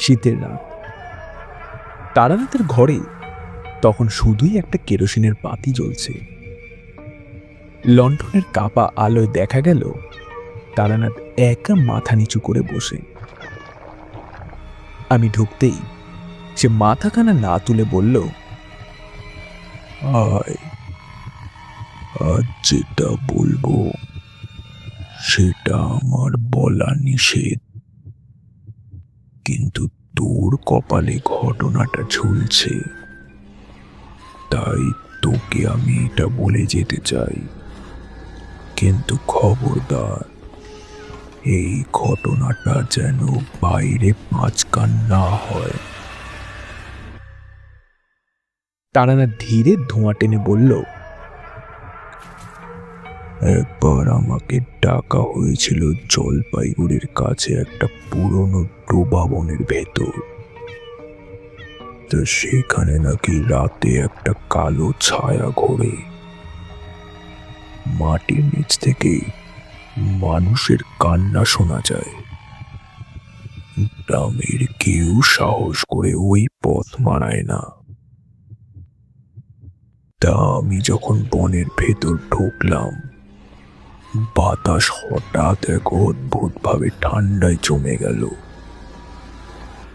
শীতের রাত। তারানাথের ঘরে তখন শুধুই একটা কেরোসিনের বাতি জ্বলছে। লণ্ঠনের কাপা আলোয় দেখা গেল, তারানাথ একা মাথা নিচু করে বসে। আমি ঢুকতেই সে মাথাখানা না তুলে বলল, আয়, আজ যেটা বলব, সেটা আমার বলা নিষেধ। কিন্তু তোর কপালে ঘটনাটা ঝুলছে। তাই তোকে আমি এটা বলে যেতে চাই। কিন্তু খবরদার, এই ঘটনাটা যেন বাইরে পাঁচকান না হয়। তারানা ধীরে ধোঁয়া টেনে বলল একবার আমাকে ডাকা হয়েছিল জলপাইগুড়ির কাছে একটা পুরনো ডোবা বনের ভেতর। তো সেখানে নাকি রাতে একটা কালো ছায়া ঘোরে। মাটির নিচ থেকে মানুষের কান্না শোনা যায়। গ্রামের কেউ সাহস করে ওই পথ মানায় না। তা আমি যখন বনের ভেতর ঢুকলাম বাতাস হঠাৎ এক অদ্ভুত ভাবে ঠান্ডায় জমে গেল।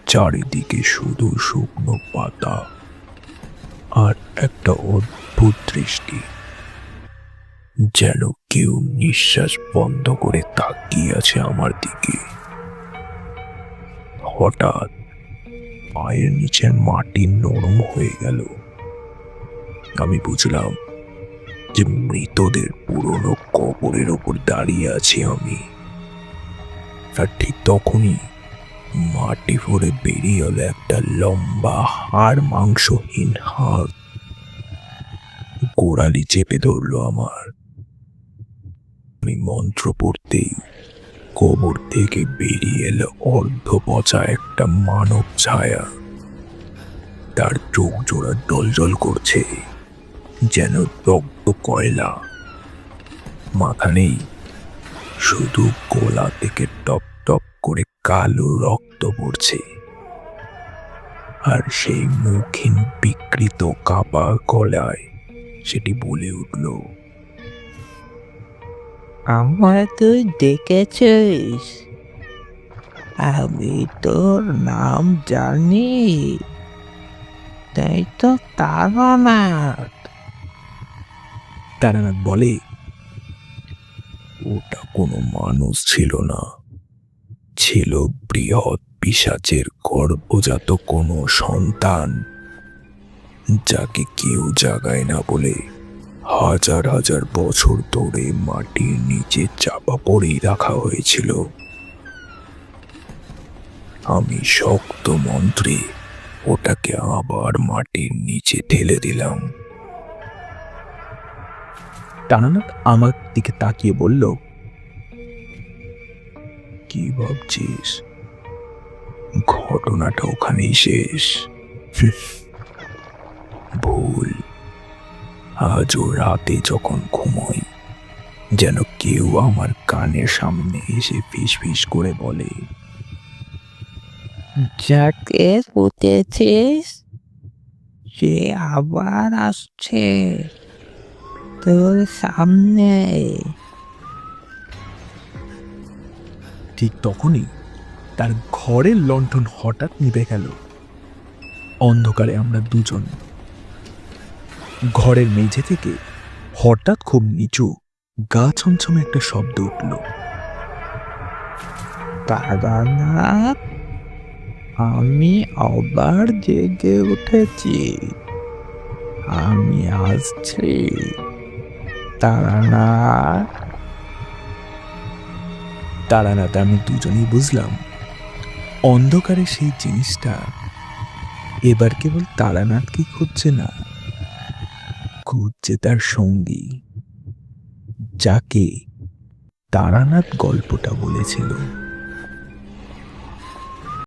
চারিদিকে শুধু শুকনো পাতা আর একটা অদ্ভুত দৃষ্টি। যেন কেউ নিঃশ্বাস বন্ধ করে তাকিয়ে আছে আমার দিকে। হঠাৎ পায়ের নিচের মাটি নরম হয়ে গেল। আমি বুঝলাম যে মৃতদের পুরনো কবরের ওপর দাঁড়িয়ে আছি আমি। আর ঠিক তখনই মাটি ভরে বেরিয়ে এলো একটা লম্বা হাড় মাংসহীন হাত গোড়ালি চেপে ধরলো আমার। আমি মন্ত্র পড়তেই কবর থেকে বেরিয়ে এলো অর্ধ পচা একটা মানব ছায়া। তার চোখ জোড়া ডলজল করছে, যেন দগ্ধ কয়লা। মাথা নেই। শুধু গোলা থেকে টপ টপ করে কালো রক্ত পড়ছে। আর সেই মুখহীন বিকৃত কাপা গলায় সেটি বলে উঠল আমায় তুই ডেকেছিস আমি তোর নাম জানি। তাই তো তারানাথ তারানাথ বলে, ওটা কোনো মানুষ ছিল না। ছিল বৃহৎ পিসাচের গর্ভজাত কোনো সন্তান, যাকে কেউ জাগায় না বলে হাজার হাজার বছর ধরে মাটির নিচে চাপা পড়েই রাখা হয়েছিল। আমি শক্ত মন্ত্রে ওটাকে আবার মাটির নিচে ঠেলে দিলাম। টানানাথ আমার দিকে তাকিয়ে বলল, কি ভাবছিস? ঘটনাটা ওখানেই শেষ। ভুল। আজও রাতে যখন ঘুমোই, যেন কেউ আমার কানের সামনে এসে ফিস ফিস করে বলে, যাকে সে আবার আসছে। তোর সামনে ঠিক তখনই তার ঘরের লণ্ঠন হঠাৎ নিভে গেল। অন্ধকারে আমরা দুজন। ঘরের মেঝে থেকে হঠাৎ খুব নিচু গা ছমছমে একটা শব্দ উঠল। তারানাথ আমি আবার জেগে উঠেছি। আমি আসছি। তারানাথ তারানাথ আমি দুজনেই বুঝলাম। অন্ধকারে সেই জিনিসটা এবার কেবল তারানাথকে খুঁজছে না? খুঁজছে তার সঙ্গী, যাকে তারানাথ গল্পটা বলেছিল।